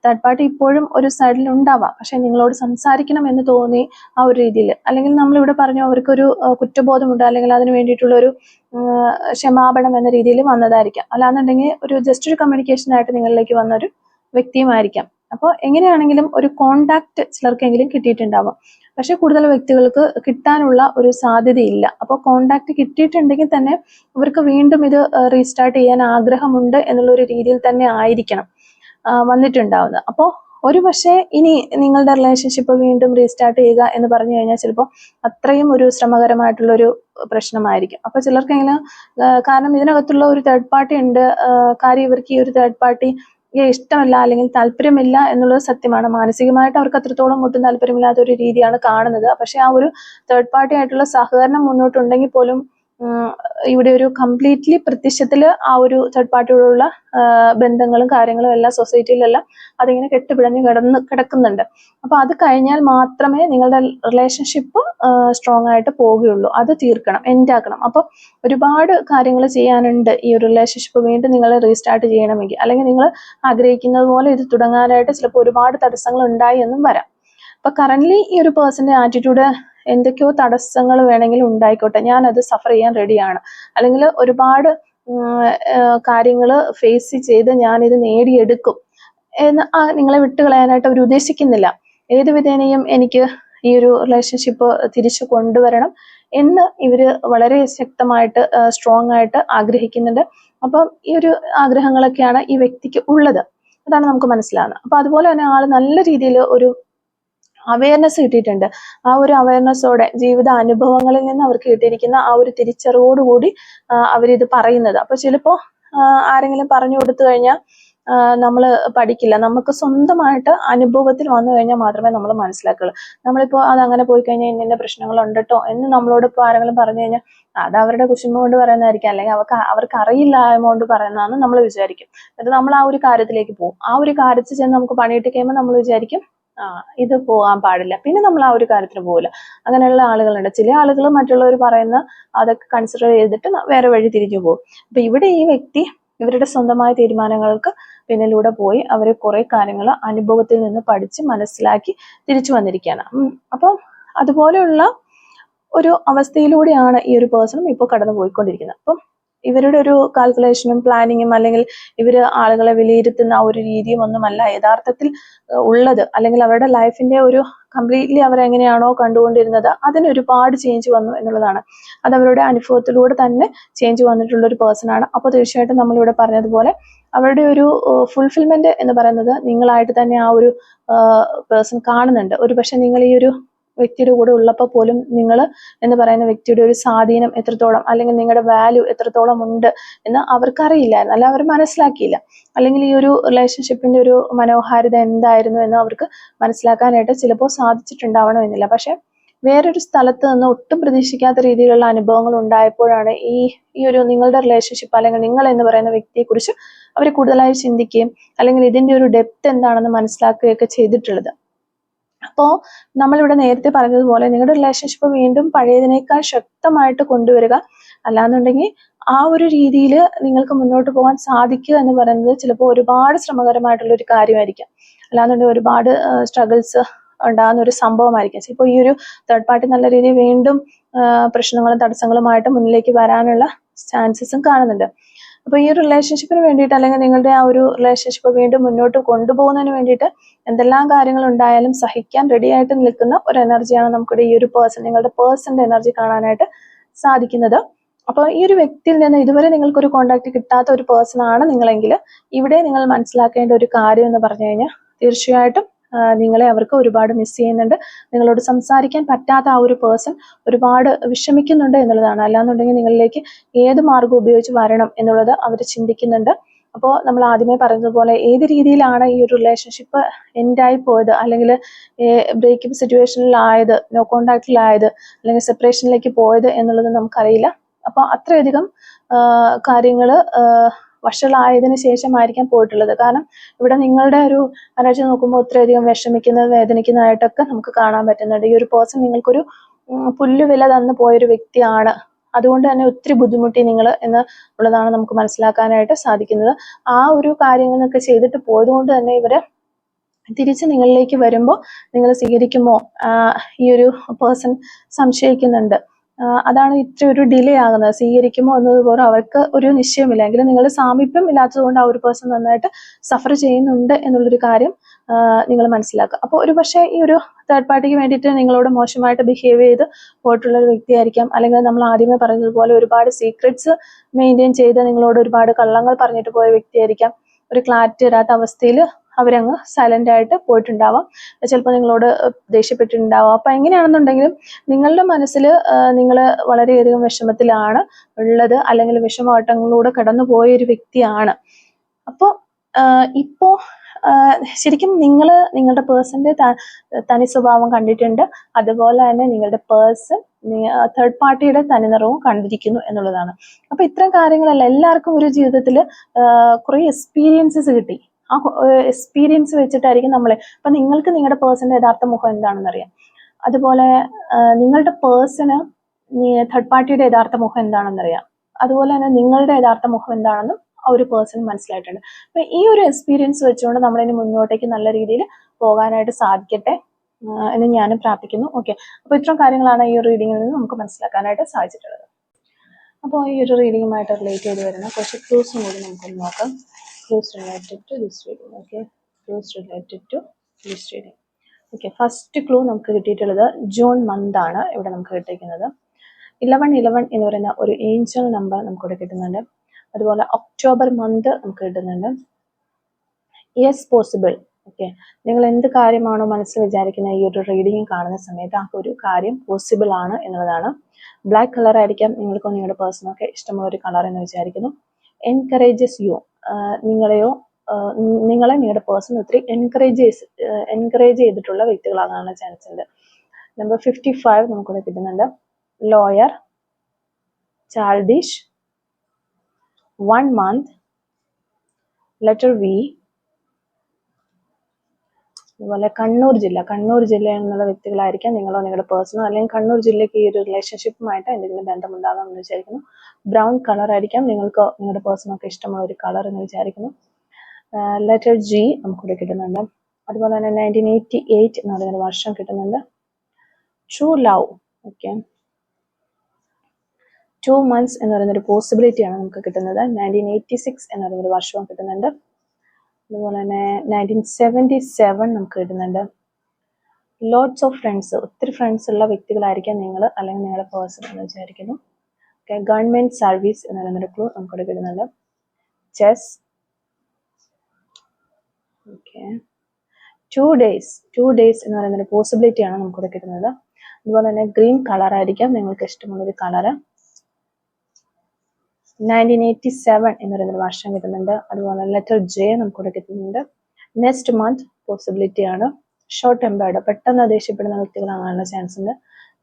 A: തേർഡ് പാർട്ടി ഇപ്പോഴും ഒരു സൈഡിൽ ഉണ്ടാവാം. പക്ഷേ നിങ്ങളോട് സംസാരിക്കണം എന്ന് തോന്നി ആ ഒരു രീതിയിൽ. അല്ലെങ്കിൽ നമ്മളിവിടെ പറഞ്ഞു അവർക്കൊരു കുറ്റബോധമുണ്ട്. അല്ലെങ്കിൽ അതിന് വേണ്ടിയിട്ടുള്ള ഒരു ഉം, ക്ഷമാപണം എന്ന രീതിയിൽ വന്നതായിരിക്കാം. അല്ലാന്നുണ്ടെങ്കിൽ ഒരു ജസ്റ്റ് ഒരു കമ്മ്യൂണിക്കേഷൻ ആയിട്ട് നിങ്ങളിലേക്ക് വന്ന ഒരു വ്യക്തിയുമായിരിക്കാം. അപ്പോൾ എങ്ങനെയാണെങ്കിലും ഒരു കോണ്ടാക്ട് ചിലർക്കെങ്കിലും കിട്ടിയിട്ടുണ്ടാവും. പക്ഷെ കൂടുതൽ വ്യക്തികൾക്ക് കിട്ടാനുള്ള ഒരു സാധ്യതയില്ല. അപ്പോൾ കോണ്ടാക്ട് കിട്ടിയിട്ടുണ്ടെങ്കിൽ തന്നെ ഇവർക്ക് വീണ്ടും ഇത് റീസ്റ്റാർട്ട് ചെയ്യാൻ ആഗ്രഹമുണ്ട് എന്നുള്ള ഒരു രീതിയിൽ തന്നെ ആയിരിക്കണം വന്നിട്ടുണ്ടാവുന്നത്. അപ്പോൾ ഒരു പക്ഷേ ഇനി നിങ്ങളുടെ റിലേഷൻഷിപ്പ് വീണ്ടും റീസ്റ്റാർട്ട് ചെയ്യുക എന്ന് പറഞ്ഞു കഴിഞ്ഞാൽ ചിലപ്പോൾ അത്രയും ഒരു ശ്രമകരമായിട്ടുള്ള ഒരു പ്രശ്നമായിരിക്കും. അപ്പോൾ ചിലർക്കെങ്കിലും കാരണം ഇതിനകത്തുള്ള ഒരു തേർഡ് പാർട്ടി ഉണ്ട്. കാര്യം ഇവർക്ക് ഈ ഒരു തേർഡ് പാർട്ടി ഇഷ്ടമല്ല അല്ലെങ്കിൽ താല്പര്യമില്ല എന്നുള്ളത് സത്യമാണ്. മാനസികമായിട്ട് അവർക്ക് അത്രത്തോളം ഒട്ടും താല്പര്യമില്ലാത്ത ഒരു രീതിയാണ് കാണുന്നത്. പക്ഷെ ആ ഒരു തേർഡ് പാർട്ടി ആയിട്ടുള്ള സഹകരണം മുന്നോട്ടുണ്ടെങ്കിൽ പോലും ഇവിടെ ഒരു കംപ്ലീറ്റ്ലി പ്രത്യക്ഷത്തിൽ ആ ഒരു തേർഡ് പാർട്ടിയോടുള്ള ബന്ധങ്ങളും കാര്യങ്ങളും എല്ലാം സൊസൈറ്റിയിലെല്ലാം അതിങ്ങനെ കെട്ടുപിടഞ്ഞ് കിടന്ന് കിടക്കുന്നുണ്ട്. അപ്പൊ അത് കഴിഞ്ഞാൽ മാത്രമേ നിങ്ങളുടെ റിലേഷൻഷിപ്പ് സ്ട്രോങ് ആയിട്ട് പോവുകയുള്ളൂ. അത് തീർക്കണം എൻഡാക്കണം അപ്പൊ ഒരുപാട് കാര്യങ്ങൾ ചെയ്യാനുണ്ട് ഈ ഒരു റിലേഷൻഷിപ്പ് വീണ്ടും നിങ്ങൾ റീസ്റ്റാർട്ട് ചെയ്യണമെങ്കിൽ. അല്ലെങ്കിൽ നിങ്ങൾ ആഗ്രഹിക്കുന്നത് പോലെ ഇത് തുടങ്ങാനായിട്ട് ചിലപ്പോൾ ഒരുപാട് തടസ്സങ്ങൾ ഉണ്ടായി എന്നും വരാം. അപ്പൊ കറന്റ് ഈ ഒരു പേഴ്സന്റെ ആറ്റിറ്റ്യൂഡ് എന്തൊക്കെയോ തടസ്സങ്ങൾ വേണമെങ്കിൽ ഉണ്ടായിക്കോട്ടെ. ഞാൻ അത് സഫർ ചെയ്യാൻ റെഡിയാണ്. അല്ലെങ്കിൽ ഒരുപാട് കാര്യങ്ങൾ ഫേസ് ചെയ്ത് ഞാൻ ഇത് നേടിയെടുക്കും. എന്ന് നിങ്ങളെ വിട്ടുകളയാനായിട്ട് അവർ ഉദ്ദേശിക്കുന്നില്ല. ഏത് വിധേനയും എനിക്ക് ഈ ഒരു റിലേഷൻഷിപ്പ് തിരിച്ചു കൊണ്ടുവരണം എന്ന് ഇവർ വളരെ ശക്തമായിട്ട് സ്ട്രോങ് ആയിട്ട് ആഗ്രഹിക്കുന്നുണ്ട്. അപ്പം ഈ ഒരു ആഗ്രഹങ്ങളൊക്കെയാണ് ഈ വ്യക്തിക്ക് ഉള്ളത്. അതാണ് നമുക്ക് മനസ്സിലാകുന്നത് അപ്പൊ അതുപോലെ തന്നെ ആൾ നല്ല രീതിയിൽ ഒരു അവയർനെസ് കിട്ടിയിട്ടുണ്ട്. ആ ഒരു അവയർനെസ്സോടെ ജീവിത അനുഭവങ്ങളിൽ നിന്ന് അവർക്ക് കിട്ടിയിരിക്കുന്ന ആ ഒരു തിരിച്ചറിവോടുകൂടി അവരിത് പറയുന്നത്. അപ്പൊ ചിലപ്പോ ആരെങ്കിലും പറഞ്ഞു കൊടുത്തു കഴിഞ്ഞാൽ നമ്മൾ പഠിക്കില്ല. നമുക്ക് സ്വന്തമായിട്ട് അനുഭവത്തിൽ വന്നു കഴിഞ്ഞാൽ മാത്രമേ നമ്മൾ മനസ്സിലാക്കുള്ളൂ. നമ്മളിപ്പോൾ അത് അങ്ങനെ പോയി കഴിഞ്ഞാൽ ഇന്ന പ്രശ്നങ്ങളുണ്ട് കേട്ടോ എന്ന് നമ്മളോട് ഇപ്പോൾ ആരെങ്കിലും പറഞ്ഞു കഴിഞ്ഞാൽ അത് അവരുടെ കുശുമ്പ് കൊണ്ട് പറയുന്നതായിരിക്കും. അല്ലെങ്കിൽ അവർക്ക് അവർക്ക് കൊണ്ട് പറയുന്നതാണെന്ന് നമ്മൾ വിചാരിക്കും. എന്നിട്ട് നമ്മൾ ആ ഒരു കാര്യത്തിലേക്ക് പോകും. ആ ഒരു കാര്യത്തിൽ ചെന്ന് നമുക്ക് പണിയിട്ട് കഴിയുമ്പോൾ നമ്മൾ വിചാരിക്കും ഇത് പോകാൻ പാടില്ല. പിന്നെ നമ്മൾ ആ ഒരു കാര്യത്തിന് പോകില്ല അങ്ങനെയുള്ള ആളുകളുണ്ട്. ചില ആളുകൾ മറ്റുള്ളവർ പറയുന്ന അതൊക്കെ കൺസിഡർ ചെയ്തിട്ട് വേറെ വഴി തിരിഞ്ഞു പോകും. അപ്പൊ ഇവിടെ ഈ വ്യക്തി ഇവരുടെ സ്വന്തമായ തീരുമാനങ്ങൾക്ക് പിന്നിലൂടെ പോയി അവരെ കുറെ കാര്യങ്ങൾ അനുഭവത്തിൽ നിന്ന് പഠിച്ച് മനസ്സിലാക്കി തിരിച്ചു വന്നിരിക്കുകയാണ്. അപ്പം അതുപോലെയുള്ള ഒരു അവസ്ഥയിലൂടെയാണ് ഈ ഒരു പേഴ്സണും ഇപ്പോൾ കടന്നു പോയിക്കൊണ്ടിരിക്കുന്നത് അപ്പം ഇവരുടെ ഒരു കാൽക്കുലേഷനും പ്ലാനിങ്ങും അല്ലെങ്കിൽ ഇവർ ആളുകളെ വിലയിരുത്തുന്ന ആ ഒരു രീതിയും ഒന്നുമല്ല. യഥാർത്ഥത്തിൽ ഉള്ളത് അല്ലെങ്കിൽ അവരുടെ ലൈഫിന്റെ ഒരു കംപ്ലീറ്റ്ലി അവരെങ്ങനെയാണോ കണ്ടുകൊണ്ടിരുന്നത് അതിന് ഒരുപാട് ചേഞ്ച് വന്നു എന്നുള്ളതാണ്. അത് അവരുടെ അനുഭവത്തിലൂടെ തന്നെ ചേഞ്ച് വന്നിട്ടുള്ള ഒരു പേഴ്സൺ ആണ്. അപ്പോൾ തീർച്ചയായിട്ടും നമ്മളിവിടെ പറഞ്ഞതുപോലെ അവരുടെ ഒരു ഫുൾഫിൽമെന്റ് എന്ന് പറയുന്നത് നിങ്ങളായിട്ട് തന്നെ ആ ഒരു പേഴ്സൺ കാണുന്നുണ്ട്. ഒരു പക്ഷെ നിങ്ങൾ ഈ ഒരു വ്യക്തിയുടെ കൂടെ ഉള്ളപ്പോൾ പോലും നിങ്ങൾ എന്ന് പറയുന്ന വ്യക്തിയുടെ ഒരു സ്വാധീനം എത്രത്തോളം അല്ലെങ്കിൽ നിങ്ങളുടെ വാല്യൂ എത്രത്തോളം ഉണ്ട് എന്ന് അവർക്കറിയില്ലായിരുന്നു അല്ല അവർ മനസ്സിലാക്കിയില്ല. അല്ലെങ്കിൽ ഈ ഒരു റിലേഷൻഷിപ്പിന്റെ ഒരു മനോഹാരിത എന്തായിരുന്നു എന്ന് അവർക്ക് മനസ്സിലാക്കാനായിട്ട് ചിലപ്പോൾ സാധിച്ചിട്ടുണ്ടാവണമെന്നില്ല പക്ഷെ വേറൊരു സ്ഥലത്ത് നിന്ന് ഒട്ടും പ്രതീക്ഷിക്കാത്ത രീതിയിലുള്ള അനുഭവങ്ങൾ ഉണ്ടായപ്പോഴാണ് ഈ ഈ ഒരു നിങ്ങളുടെ റിലേഷൻഷിപ്പ് അല്ലെങ്കിൽ നിങ്ങൾ എന്ന് പറയുന്ന വ്യക്തിയെക്കുറിച്ച് അവർ കൂടുതലായി ചിന്തിക്കുകയും അല്ലെങ്കിൽ ഇതിന്റെ ഒരു ഡെപ്ത് എന്താണെന്ന് മനസ്സിലാക്കുകയൊക്കെ ചെയ്തിട്ടുള്ളത്. അപ്പോൾ നമ്മളിവിടെ നേരത്തെ പറഞ്ഞതുപോലെ നിങ്ങളുടെ റിലേഷൻഷിപ്പ് വീണ്ടും പഴയതിനേക്കാൾ ശക്തമായിട്ട് കൊണ്ടുവരിക. അല്ലാന്നുണ്ടെങ്കിൽ ആ ഒരു രീതിയിൽ നിങ്ങൾക്ക് മുന്നോട്ട് പോകാൻ സാധിക്കുക എന്ന് പറയുന്നത് ചിലപ്പോൾ ഒരുപാട് ശ്രമകരമായിട്ടുള്ള ഒരു കാര്യമായിരിക്കാം. അല്ലാന്നുണ്ടെങ്കിൽ ഒരുപാട് സ്ട്രഗിൾസ് ഉണ്ടാകുന്ന ഒരു സംഭവമായിരിക്കാം. ഇപ്പോൾ ഈ ഒരു തേർഡ് പാർട്ടി നല്ല രീതിയിൽ വീണ്ടും പ്രശ്നങ്ങളും തടസ്സങ്ങളുമായിട്ട് മുന്നിലേക്ക് വരാനുള്ള ചാൻസസും കാണുന്നുണ്ട്. അപ്പോൾ ഈ റിലേഷൻഷിപ്പിന് വേണ്ടിയിട്ട് അല്ലെങ്കിൽ നിങ്ങളുടെ ആ ഒരു റിലേഷൻഷിപ്പ് വീണ്ടും മുന്നോട്ട് കൊണ്ടുപോകുന്നതിന് വേണ്ടിയിട്ട് എന്തെല്ലാം കാര്യങ്ങൾ ഉണ്ടായാലും സഹിക്കാൻ റെഡി ആയിട്ട് നിൽക്കുന്ന ഒരു എനർജിയാണ് നമുക്കിവിടെ ഈ ഒരു പേഴ്സൺ നിങ്ങളുടെ പേഴ്സന്റെ എനർജി കാണാനായിട്ട് സാധിക്കുന്നത്. അപ്പോൾ ഈ ഒരു വ്യക്തിയിൽ നിന്ന് ഇതുവരെ നിങ്ങൾക്കൊരു കോണ്ടാക്ട് കിട്ടാത്ത ഒരു പേഴ്സൺ ആണ് നിങ്ങളെങ്കിൽ ഇവിടെ നിങ്ങൾ മനസ്സിലാക്കേണ്ട ഒരു കാര്യം എന്ന് പറഞ്ഞു കഴിഞ്ഞാൽ തീർച്ചയായിട്ടും നിങ്ങളെ അവർക്ക് ഒരുപാട് മിസ് ചെയ്യുന്നുണ്ട്. നിങ്ങളോട് സംസാരിക്കാൻ പറ്റാത്ത ആ ഒരു പേഴ്സൺ ഒരുപാട് വിഷമിക്കുന്നുണ്ട് എന്നുള്ളതാണ്. അല്ലാന്നുണ്ടെങ്കിൽ നിങ്ങളിലേക്ക് ഏത് മാർഗം ഉപയോഗിച്ച് വരണം എന്നുള്ളത് അവർ ചിന്തിക്കുന്നുണ്ട്. അപ്പോൾ നമ്മൾ ആദ്യമേ പറഞ്ഞതുപോലെ ഏത് രീതിയിലാണ് ഈ ഒരു റിലേഷൻഷിപ്പ് എൻഡായി പോയത്? അല്ലെങ്കിൽ ബ്രേക്കപ്പ് സിറ്റുവേഷനിലായത് നോ കോണ്ടാക്റ്റിലായത് അല്ലെങ്കിൽ സെപ്പറേഷനിലേക്ക് പോയത് എന്നുള്ളത് നമുക്കറിയില്ല. അപ്പോൾ അത്രയധികം കാര്യങ്ങൾ വഷളായതിനു ശേഷമായിരിക്കാം പോയിട്ടുള്ളത്. കാരണം ഇവിടെ നിങ്ങളുടെ ഒരു അനർജി നോക്കുമ്പോൾ ഒത്തിരിയധികം വിഷമിക്കുന്നത് വേദനിക്കുന്നതായിട്ടൊക്കെ നമുക്ക് കാണാൻ പറ്റുന്നുണ്ട്. ഈ ഒരു പേഴ്സൺ നിങ്ങൾക്കൊരു പുല്ലുവില തന്നു പോയൊരു വ്യക്തിയാണ്. അതുകൊണ്ട് തന്നെ ഒത്തിരി ബുദ്ധിമുട്ടി നിങ്ങൾ എന്ന് ഉള്ളതാണ് നമുക്ക് മനസ്സിലാക്കാനായിട്ട് സാധിക്കുന്നത്. ആ ഒരു കാര്യങ്ങളൊക്കെ ചെയ്തിട്ട് പോയതുകൊണ്ട് തന്നെ ഇവർ തിരിച്ച് നിങ്ങളിലേക്ക് വരുമ്പോൾ നിങ്ങൾ സ്വീകരിക്കുമോ? ഈ ഒരു പേഴ്സൺ സംശയിക്കുന്നുണ്ട്. അതാണ് ഇത്ര ഒരു ഡിലേ ആകുന്നത്. സ്വീകരിക്കുമോ എന്നതുപോലെ അവർക്ക് ഒരു നിശ്ചയമില്ല. എങ്കിലും നിങ്ങൾ സാമീപ്യം ഇല്ലാത്തതുകൊണ്ട് ആ ഒരു പേഴ്സൺ നന്നായിട്ട് സഫർ ചെയ്യുന്നുണ്ട് എന്നുള്ളൊരു കാര്യം നിങ്ങൾ മനസ്സിലാക്കുക. അപ്പോൾ ഒരു പക്ഷേ ഈ ഒരു തേർഡ് പാർട്ടിക്ക് വേണ്ടിയിട്ട് നിങ്ങളോട് മോശമായിട്ട് ബിഹേവ് ചെയ്ത് പോയിട്ടുള്ള ഒരു വ്യക്തിയായിരിക്കാം. അല്ലെങ്കിൽ നമ്മൾ ആദ്യമേ പറഞ്ഞതുപോലെ ഒരുപാട് സീക്രറ്റ്സ് മെയിന്റെയിൻ ചെയ്ത് നിങ്ങളോട് ഒരുപാട് കള്ളങ്ങൾ പറഞ്ഞിട്ട് പോയ വ്യക്തിയായിരിക്കാം. ഒരു ക്ലാരിറ്റി വരാത്ത അവസ്ഥയിൽ അവരങ്ങ് സൈലന്റ് ആയിട്ട് പോയിട്ടുണ്ടാവാം. ചിലപ്പോൾ നിങ്ങളോട് ദേഷ്യപ്പെട്ടിട്ടുണ്ടാവാം. അപ്പം എങ്ങനെയാണെന്നുണ്ടെങ്കിലും നിങ്ങളുടെ മനസ്സിൽ നിങ്ങൾ വളരെയധികം വിഷമത്തിലാണ് ഉള്ളത് അല്ലെങ്കിൽ വിഷമവട്ടങ്ങളിലൂടെ കടന്നു പോയ ഒരു വ്യക്തിയാണ്. അപ്പോൾ ഇപ്പോ ശരിക്കും നിങ്ങൾ നിങ്ങളുടെ പേഴ്സന്റെ തനി സ്വഭാവം കണ്ടിട്ടുണ്ട്. അതുപോലെ തന്നെ നിങ്ങളുടെ പേഴ്സൺ തേർഡ് പാർട്ടിയുടെ തനിനിറവും കണ്ടിരിക്കുന്നു എന്നുള്ളതാണ്. അപ്പൊ ഇത്തരം കാര്യങ്ങളല്ല എല്ലാവർക്കും ഒരു ജീവിതത്തിൽ കുറെ എക്സ്പീരിയൻസസ് കിട്ടി. ആ എക്സ്പീരിയൻസ് വെച്ചിട്ടായിരിക്കും നമ്മളെ. ഇപ്പൊ നിങ്ങൾക്ക് നിങ്ങളുടെ പേഴ്സന്റെ യഥാർത്ഥ മുഖം എന്താണെന്ന് അറിയാം അതുപോലെ നിങ്ങളുടെ പേഴ്സണ് തേർഡ് പാർട്ടിയുടെ യഥാർത്ഥ മുഖം എന്താണെന്ന് അറിയാം അതുപോലെ തന്നെ നിങ്ങളുടെ യഥാർത്ഥ മുഖം എന്താണെന്നും ഒരു പേഴ്സൺ മനസ്സിലായിട്ടുണ്ട്. അപ്പൊ ഈ ഒരു എക്സ്പീരിയൻസ് വെച്ചുകൊണ്ട് നമ്മളിനി മുന്നോട്ടേക്ക് നല്ല രീതിയിൽ പോകാനായിട്ട് സാധിക്കട്ടെ എന്ന് ഞാനും പ്രാർത്ഥിക്കുന്നു. ഓക്കെ അപ്പോൾ ഇത്രയും കാര്യങ്ങളാണ് ഈ റീഡിങ്ങിൽ നിന്ന് നമുക്ക് മനസ്സിലാക്കാനായിട്ട് സാധിച്ചിട്ടുള്ളത്. അപ്പോൾ ഈ ഒരു റീഡിങ്ങുമായിട്ട് റിലേറ്റ് ചെയ്ത് വരുന്ന കുറച്ച് ക്ലൂസും കൂടി നമുക്കൊന്ന് നോക്കാം. Clues related to this reading okay clues related to this reading okay first clue നമുക്ക് കിട്ടിയിട്ടുള്ളത് ജൂൺ മന്ത് ആണ് ഇവിടെ നമുക്ക് കിട്ടിയിരിക്കുന്നത്. ഇലവൺ ഇലവൺ എന്ന് പറയുന്ന ഒരു ഏഞ്ചൽ നമ്പർ നമുക്കിവിടെ കിട്ടുന്നുണ്ട്. അതുപോലെ ഒക്ടോബർ മന്ത് നമുക്ക് കിട്ടുന്നുണ്ട്. യെസ് പോസിബിൾ ഓക്കെ നിങ്ങൾ എന്ത് കാര്യമാണോ മനസ്സിൽ വിചാരിക്കുന്ന ഈ ഒരു റീഡിങ് കാണുന്ന സമയത്ത് ആ ഒരു കാര്യം പോസിബിൾ ആണ് എന്നുള്ളതാണ്. ബ്ലാക്ക് കളർ ആയിരിക്കാം. നിങ്ങൾക്ക് നിങ്ങളുടെ പേഴ്സണൊക്കെ ഇഷ്ടമുള്ള ഒരു കളർ എന്ന് വിചാരിക്കുന്നു. എൻകറേജസ് യു നിങ്ങളെയോ നിങ്ങളെ നിങ്ങളുടെ പേഴ്സൺ ഒത്തിരി എൻകറേജ് എൻകറേജ് ചെയ്തിട്ടുള്ള വ്യക്തികളാകാനുള്ള ചാൻസ് ഉണ്ട്. നമ്പർ ഫിഫ്റ്റി ഫൈവ് നമുക്കിവിടെ കിട്ടുന്നുണ്ട്. Lawyer childish one month. Letter V. അതുപോലെ കണ്ണൂർ ജില്ല. കണ്ണൂർ ജില്ല എന്നുള്ള വ്യക്തികളായിരിക്കാം നിങ്ങളോ നിങ്ങളുടെ പേഴ്സണോ അല്ലെങ്കിൽ കണ്ണൂർ ജില്ലയ്ക്ക് ഈ ഒരു റിലേഷൻഷിപ്പുമായിട്ട് എന്തെങ്കിലും ബന്ധമുണ്ടാകാം എന്ന് വിചാരിക്കുന്നു. ബ്രൗൺ കളർ ആയിരിക്കാം നിങ്ങൾക്ക് നിങ്ങളുടെ പേഴ്സണൊക്കെ ഇഷ്ടമുള്ള ഒരു കളർ എന്ന് വിചാരിക്കുന്നു. ലെറ്റർ ജി നമുക്കിവിടെ കിട്ടുന്നുണ്ട്. അതുപോലെ തന്നെ നയന്റീൻ എയ്റ്റി എയ്റ്റ് എന്ന് പറയുന്ന വർഷം കിട്ടുന്നുണ്ട്. True love okay two months എന്ന് പറയുന്ന ഒരു പോസിബിലിറ്റിയാണ് നമുക്ക് കിട്ടുന്നത്. നയന്റീൻ എയ്റ്റി സിക്സ് എന്ന് പറയുന്ന ഒരു വർഷവും കിട്ടുന്നുണ്ട്. അതുപോലെ തന്നെ നയന്റീൻ സെവന്റി സെവൻ നമുക്ക് കിട്ടുന്നുണ്ട്. ലോട്ട്സ് ഓഫ് ഫ്രണ്ട്സ് ഒത്തിരി ഫ്രണ്ട്സ് ഉള്ള വ്യക്തികളായിരിക്കാം നിങ്ങൾ അല്ലെങ്കിൽ നിങ്ങളുടെ പേഴ്സൺ എന്ന് വിചാരിക്കുന്നു. ഓക്കെ ഗവൺമെന്റ് സർവീസ് എന്ന് പറയുന്നൊരു ക്ലൂ നമുക്കിവിടെ കിട്ടുന്നുണ്ട്. Chess okay two days two days എന്ന് പറയുന്നൊരു പോസിബിലിറ്റിയാണ് നമുക്കിവിടെ കിട്ടുന്നത്. അതുപോലെ തന്നെ ഗ്രീൻ കളർ ആയിരിക്കാം നിങ്ങൾക്ക് ഇഷ്ടമുള്ളൊരു കളറ് നയന്റീൻ എയ്റ്റി സെവൻ എന്ന് വർഷം കിട്ടുന്നുണ്ട്. അതുപോലെ ലെറ്റർ ജെ നമുക്കിവിടെ കിട്ടുന്നുണ്ട്. നെക്സ്റ്റ് മന്ത് പോസിബിലിറ്റി ആണ്. ഷോർട്ട് ടെമ്പേർഡ് പെട്ടെന്ന് ദേഷ്യപ്പെടുന്ന വ്യക്തികളാകാനുള്ള ചാൻസ് ഉണ്ട്.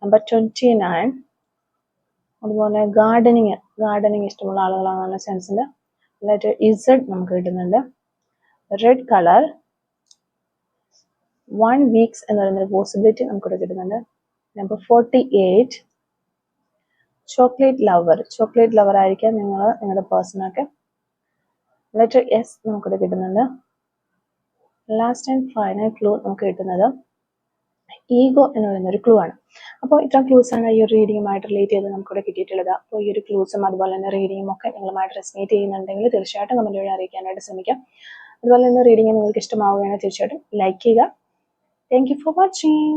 A: നമ്പർ ട്വന്റി നയൻ അതുപോലെ ഗാർഡനിങ് ഗാർഡനിങ് ഇഷ്ടമുള്ള ആളുകളാകാനുള്ള ചാൻസ് ഉണ്ട്. ലെറ്റർ ഇസഡ് നമുക്ക് കിട്ടുന്നുണ്ട്. റെഡ് കളർ വൺ വീക്സ് എന്ന് പറയുന്ന പോസിബിലിറ്റി നമുക്കിവിടെ കിട്ടുന്നുണ്ട്. Number forty eight chocolate lover chocolate lover ആയിരിക്കാം നിങ്ങൾ നിങ്ങളുടെ പേഴ്സണൊക്കെ ലെറ്റർ എസ് നമുക്കിവിടെ കിട്ടുന്നുണ്ട്. ലാസ്റ്റ് ആൻഡ് ഫൈനൽ ക്ലൂ നമുക്ക് കിട്ടുന്നത് ഈഗോ എന്ന് പറയുന്ന ഒരു ക്ലൂ ആണ്. അപ്പോൾ ഇത്രയും ക്ലൂസ് ആണ് ഈ ഒരു റീഡിങ്ങുമായിട്ട് റിലേറ്റ് ചെയ്ത് നമുക്കിവിടെ കിട്ടിയിട്ടുള്ളത്. അപ്പോൾ ഈ ഒരു ക്ലൂസും അതുപോലെ തന്നെ റീഡിങ്ങും ഒക്കെ നിങ്ങളുമായിട്ട് റെസ്മേറ്റ് ചെയ്യുന്നുണ്ടെങ്കിൽ തീർച്ചയായിട്ടും കമന്റ് വഴി അറിയിക്കാനായിട്ട് ശ്രമിക്കാം. അതുപോലെ തന്നെ റീഡിങ് നിങ്ങൾക്ക് ഇഷ്ടമാവുകയാണെങ്കിൽ തീർച്ചയായിട്ടും ലൈക്ക് ചെയ്യുക. Thank you for watching